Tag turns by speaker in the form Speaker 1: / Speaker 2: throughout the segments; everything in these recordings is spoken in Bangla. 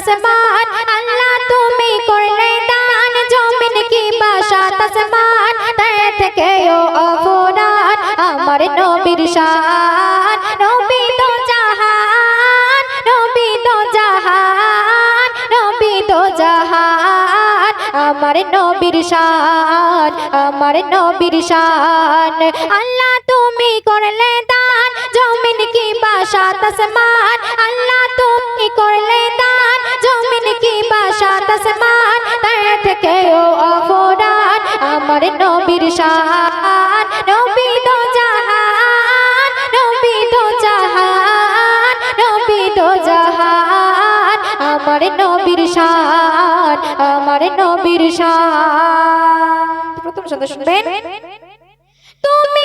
Speaker 1: আসমান। আল্লাহ তুমি করলে দান, জমিন কি বাসা আসমান। তার থেকে ও অফুরান আমার নবীর শান। নবী তো জাহান, নবী তো জাহান, নবী তো জাহান। আমার নবীর শান, আমার নবীর শান। আল্লাহ তুমি করলে দান, জমিন কি বাসা আসমান। আল্লাহ তুমি করলে দান আসমান, তার থেকে ও অফরান। আমার নবীর শান, নবী তো জাহান, নবী তো জাহান, নবী তো জাহান। আমার নবীর আমার নবীর প্রথম শব্দ শুনবেন? তুমি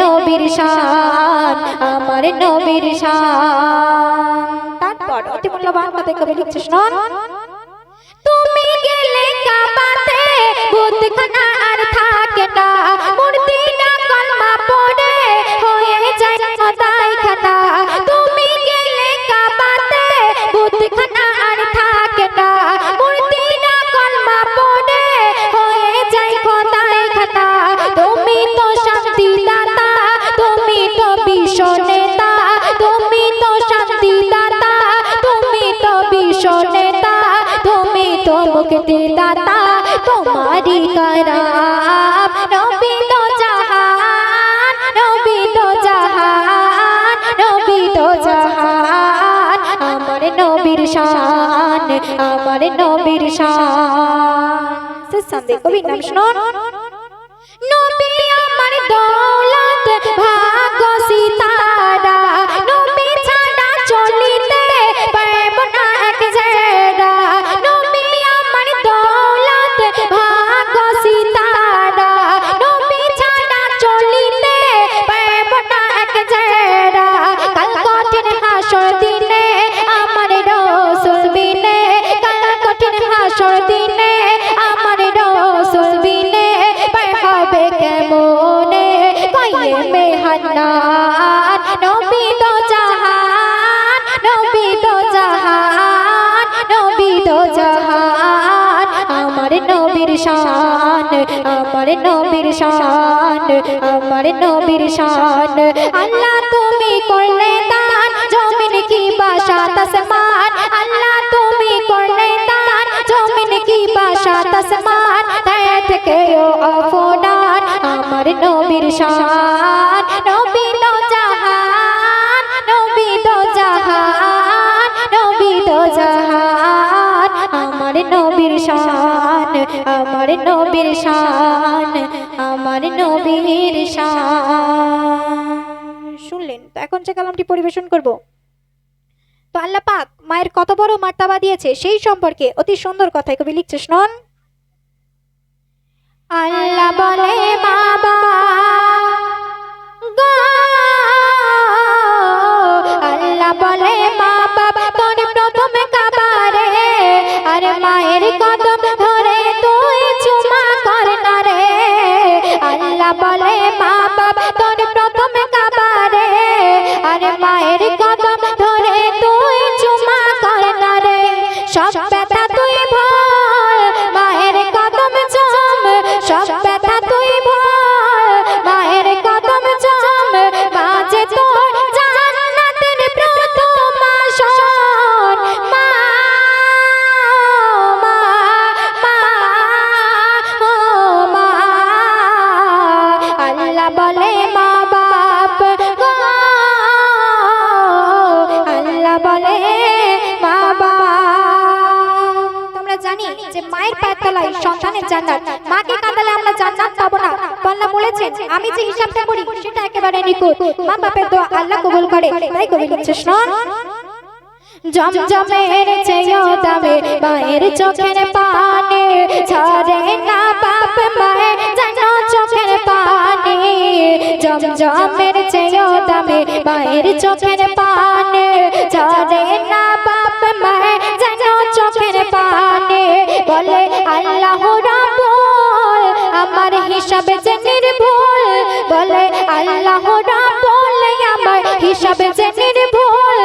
Speaker 1: নবীর শান, আমার নবীর শান। তারপর অতি মূল্যবান কথা কবি লিখছে শুনুন তুমি গেলে কাবাতে বুতখানা আর থাকে না, মূর্তি দাতা তোমারি করাম নবী তো জাহান, নবী তো জাহান, নবী তো জাহান। আমার নবীর শান, আমার নবীর শান। সন্দেহ কবি নাম শুনুন। নবী আমার মেহান্নান নবী তো জাহান, নবী তো জাহান, নবী তো জাহান। আমার নবীর শান, আমার নবীর শান, আমার নবীর শান। আল্লাহ তুমি করলে দান, জমিন কি বাসা, তসমান। আল্লাহ তুমি করলে দান, জমিন কি বাসা, তসমান। নবীর শান, নবী তো জাহান, নবী তো জাহান, নবী তো জাহান। আমার নবীর শান, আমার নবীর শান, আমার নবীর শান। শুনলেন? তো এখন যে কালামটি পরিবেশন করব। তো আল্লাহ পাক মায়ের কত বড় মার্তাবা দিয়েছে সেই সম্পর্কে অতি সুন্দর কথাই কবি লিখছে, শুনুন। আল্লাহ বলে বাবা কাঁদালে সন্তানের জান্নাত। মাকে কাঁদালে আমরা জান্নাত পাবো না। বলেছেন আমি যে হিসাবটা করি, সেটা একেবারে মা বাপের দোয়া আল্লাহ কবুল করে। তাই কবি জমজমের চেয়েও দামে মায়ের চোখের পানে ঝরে না বাপ মায়ের চোখের পানে। জমজমের চেয়েও দামে মায়ের চোখের পানে ঝরে না হিসাবে যে নির্ভুল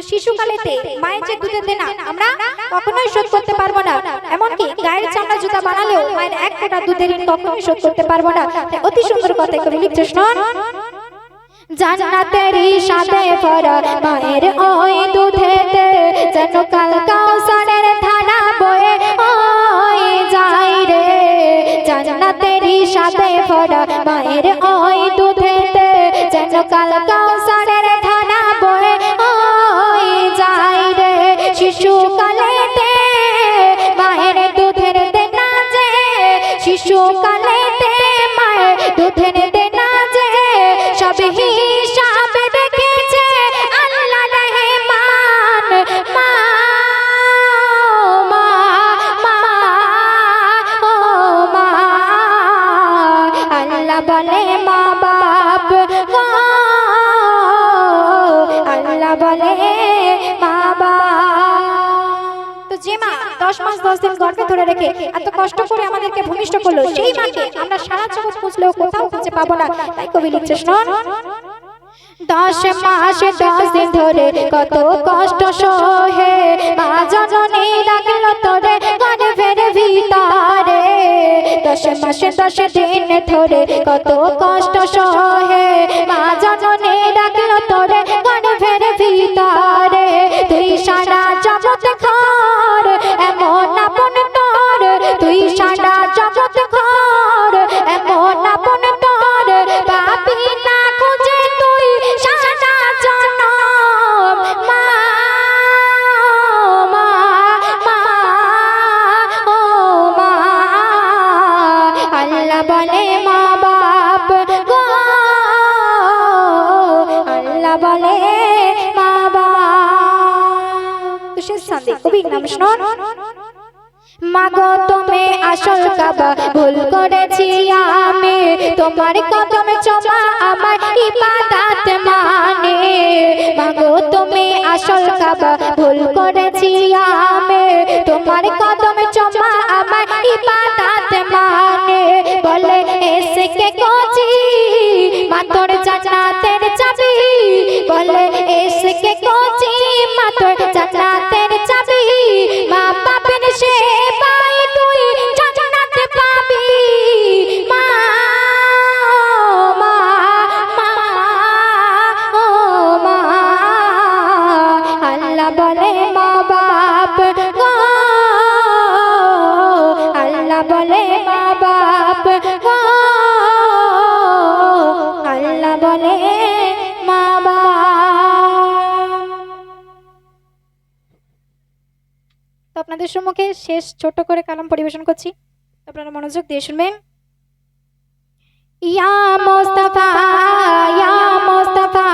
Speaker 1: তো শিশুকালেতে মায়ের যে দুধের দেনা, আমরা কখনোই শোধ করতে পারব না। এমনকি গায়ের চামড়া জুতা বানালেও মায়ের এক ফোঁটা দুধের ঋণ কখনোই শোধ করতে পারব না। অতি সুন্দর কথা কবি লিখছে শোন। জান্নাতেরই সাথে ভরা মায়ের ওই দুধেতে যেন কাল কাউসারের ধারা বয়ে ওই যাই রে। জান্নাতেরই সাথে ভরা মায়ের ওই দশ মাস, দশ দিন গর্ভে ধরে রেখে এত কষ্ট করে আমাদেরকে ভূমিষ্ঠ করল, সেই মাকে আমরা সারা জগৎ খুঁজলেও কোথাও খুঁজে পাবো না। তাই কবি লিখছে দশ মাস দশ দিন ধরে কত কষ্ট সহে মা রাখল তোরে গর্ভের ভিতরে। দশ মাসে দশ দিন ধরে কত কষ্ট সহে মা জননী কবি নাম শুনুন মাগো, তুমি আসল কাবা, ভুল করেছি আমি। তোমার কদম চমা আমার ইবাদত মানে। মাগো, তুমি আসল কাবা, ভুল করেছি আমি। তোমার চমা আমার ইবাদত মানে। বলে এসে কে কোচি, মাতর জান্নাতের চাবি। বলে এসে কে কোচি, মাতর জান্নাতের আপনাদের সম্মুখে শেষ ছোট করে কালাম পরিবেশন করছি। আপনারা মনোযোগ দিয়ে শুনবেন। ইয়া মোস্তফা ইয়া মোস্তফা।